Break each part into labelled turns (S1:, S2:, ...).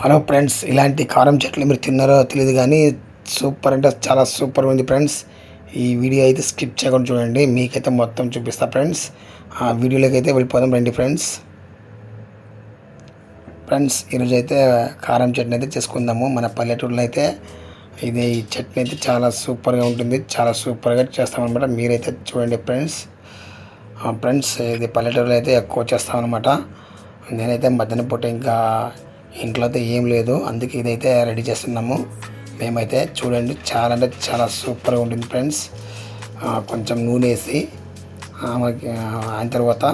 S1: Hello friends ఇలాంటి కారం చెట్లు మీరు తిన్నారో తెలియదు కానీ సూపర్ అంటే చాలా సూపర్ ఉంది ఫ్రెండ్స్. ఈ వీడియో అయితే స్కిప్ చేయకుండా చూడండి మీకైతే మొత్తం చూపిస్తా ఫ్రెండ్స్. ఆ వీడియోలోకి అయితే వెళ్ళిపోదాం రండి ఫ్రెండ్స్. ఫ్రెండ్స్ ఈరోజు అయితే కారం చట్నీ అయితే చేసుకుందాము. మన పల్లెటూరులో అయితే ఇది ఈ చట్నీ అయితే చాలా సూపర్గా ఉంటుంది చాలా సూపర్గా చేస్తామన్నమాట. మీరైతే చూడండి ఫ్రెండ్స్. ఫ్రెండ్స్ ఇది పల్లెటూరులో అయితే ఎక్కువ చేస్తామన్నమాట. నేనైతే మధ్యాహ్నం పూట ఇంకా ఇంట్లో అయితే ఏం లేదు. అందుకే ఇదైతే రెడీ చేస్తున్నాము. మేమైతే చూడండి చాలా అంటే చాలా సూపర్గా ఉంటుంది ఫ్రెండ్స్. కొంచెం నూనె వేసి మనకి అయిన తర్వాత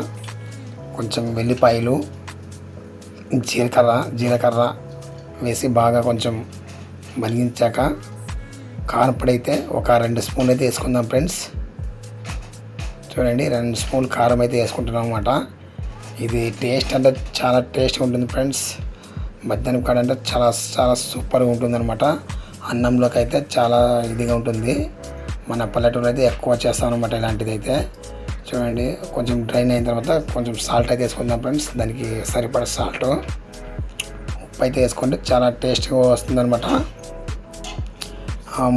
S1: కొంచెం వెల్లిపాయలు జీలకర్ర జీలకర్ర వేసి బాగా కొంచెం మరిగించాక కారపొడి అయితే ఒక రెండు స్పూన్లు అయితే వేసుకుందాం ఫ్రెండ్స్. చూడండి రెండు స్పూన్లు కారం అయితే వేసుకుంటున్నాం అనమాట ఇది టేస్ట్ అంటే చాలా టేస్ట్గా ఉంటుంది ఫ్రెండ్స్. మధ్యాహ్నం కాడ అంటే చాలా చాలా సూపర్గా ఉంటుంది అనమాట అన్నంలోకి అయితే చాలా ఇదిగా ఉంటుంది. మన పల్లెటూరు అయితే ఎక్కువ చేస్తాం అనమాట ఇలాంటిది అయితే చూడండి కొంచెం డ్రైన్ అయిన తర్వాత కొంచెం సాల్ట్ అయితే వేసుకుందాం ఫ్రెండ్స్. దానికి సరిపడ సాల్ట్ ఉప్పు అయితే వేసుకుంటే చాలా టేస్ట్గా వస్తుందన్నమాట.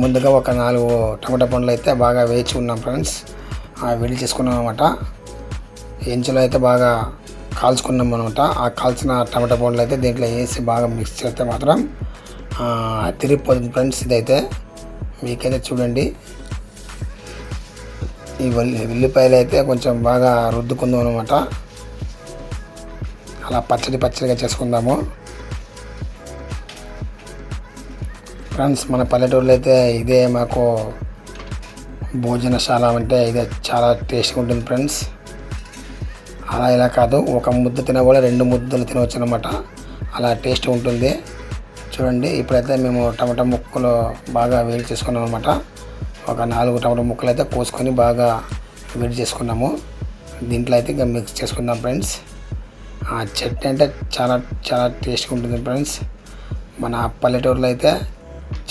S1: ముందుగా ఒక నాలుగు టమాటా పండ్లు అయితే బాగా వేచి ఉన్నాం ఫ్రెండ్స్ వేడి చేసుకున్నాం అనమాట ఎంచులో అయితే బాగా కాల్చుకున్నాం అనమాట ఆ కాల్చిన టమాటా పండ్లు అయితే దీంట్లో వేసి బాగా మిక్స్ చేస్తే మాత్రం తిరిగిపోతుంది ఫ్రెండ్స్ ఇదైతే. మీకైతే చూడండి. ఈ వెల్లి వెల్లిపాయలు అయితే కొంచెం బాగా రుద్దుకుందాం అనమాట అలా పచ్చడి పచ్చడిగా చేసుకుందాము. ఫ్రెండ్స్ మన పల్లెటూరులో అయితే ఇదే మాకు భోజనశాల అంటే ఇదే చాలా టేస్ట్గా ఉంటుంది ఫ్రెండ్స్. అలా ఇలా కాదు ఒక ముద్ద తిన రెండు ముద్దలు తినవచ్చు అనమాట అలా టేస్ట్ ఉంటుంది. చూడండి ఇప్పుడైతే మేము టమాటా ముక్కలు బాగా వేడి చేసుకున్నాం అనమాట ఒక నాలుగు టమాటా ముక్కలు అయితే పోసుకొని బాగా వేడి చేసుకున్నాము. దీంట్లో అయితే ఇంకా మిక్స్ చేసుకుందాం ఫ్రెండ్స్. ఆ చట్నీ అంటే చాలా చాలా టేస్ట్గా ఉంటుంది ఫ్రెండ్స్. మన పల్లెటూరులో అయితే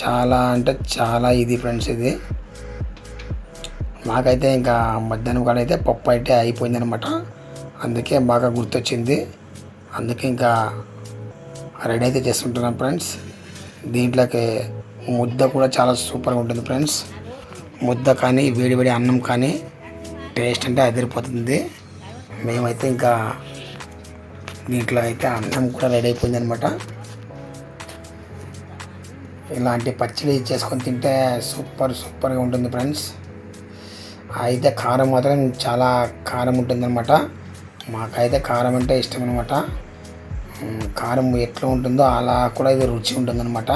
S1: చాలా అంటే చాలా ఇది ఫ్రెండ్స్ ఇది. మాకైతే ఇంకా మధ్యాహ్నం కాడ అయితే పప్పు అయితే అయిపోయింది అనమాట అందుకే బాగా గుర్తొచ్చింది. అందుకే ఇంకా రెడీ అయితే చేస్తుంటున్నాను ఫ్రెండ్స్ దీంట్లోకి ముద్ద కూడా చాలా సూపర్గా ఉంటుంది ఫ్రెండ్స్ ముద్ద కానీ వేడివేడి అన్నం కానీ టేస్ట్ అంటే అదిరిపోతుంది. మేమైతే ఇంకా దీంట్లో అయితే అన్నం కూడా రెడీ అయిపోయింది అనమాట ఇలాంటి పచ్చడి చేసుకొని తింటే సూపర్ సూపర్గా ఉంటుంది ఫ్రెండ్స్ అయితే కారం మాత్రం చాలా కారం ఉంటుందన్నమాట. మాకైతే కారం అంటే ఇష్టం అనమాట కారం ఎట్లా ఉంటుందో అలా కూడా ఇది రుచి ఉంటుందన్నమాట.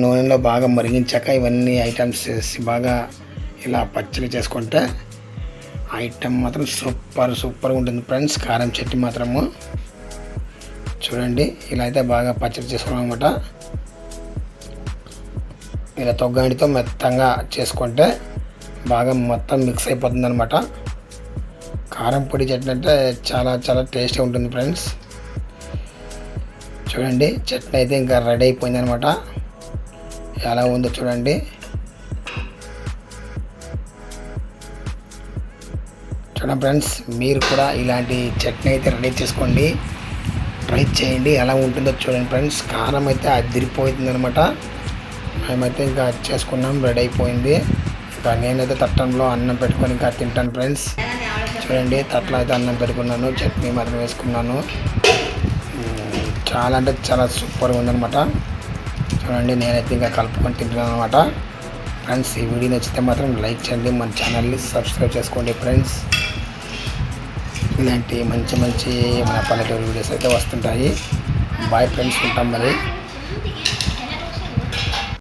S1: నూనెలో బాగా మరిగించాక ఇవన్నీ ఐటమ్స్ చేసి బాగా ఇలా పచ్చడి చేసుకుంటే ఐటమ్ మాత్రం సూపర్ సూపర్గా ఉంటుంది ఫ్రెండ్స్ కారం చట్నీ మాత్రము. చూడండి ఇలా అయితే బాగా పచ్చడి చేసుకున్నాం అనమాట ఇలా తొగ్గడితో మెత్తంగా చేసుకుంటే బాగా మొత్తం మిక్స్ అయిపోతుంది అనమాట కారం పొడి చట్నీ అంటే చాలా చాలా టేస్ట్గా ఉంటుంది ఫ్రెండ్స్. చూడండి చట్నీ అయితే ఇంకా రెడీ అయిపోయింది అనమాట ఎలా ఉందో చూడండి. చూడండి ఫ్రెండ్స్ మీరు కూడా ఇలాంటి చట్నీ అయితే రెడీ చేసుకోండి. ట్రై చేయండి ఎలా ఉంటుందో చూడండి ఫ్రెండ్స్. కారం అయితే అదిరిపోతుంది అనమాట మేమైతే ఇంకా చేసుకున్నాం రెడీ అయిపోయింది. ఇంకా నేనైతే తట్టంలో అన్నం పెట్టుకొని ఇంకా తింటాను ఫ్రెండ్స్. చూడండి తట్లో అయితే అన్నం పెట్టుకున్నాను చట్నీ మటన్ వేసుకున్నాను. చాలా అంటే చాలా సూపర్గా ఉందనమాట చూడండి నేనైతే ఇంకా కలుపుకొని తింటున్నాను అనమాట ఫ్రెండ్స్ ఈ వీడియో నచ్చితే మాత్రం లైక్ చేయండి మన ఛానల్ని సబ్స్క్రైబ్ చేసుకోండి ఫ్రెండ్స్ ఇలాంటి మంచి మంచి మన పల్లెటూరు వీడియోస్ అయితే వస్తుంటాయి. బాయ్ ఫ్రెండ్స్ ఉంటాం మరి.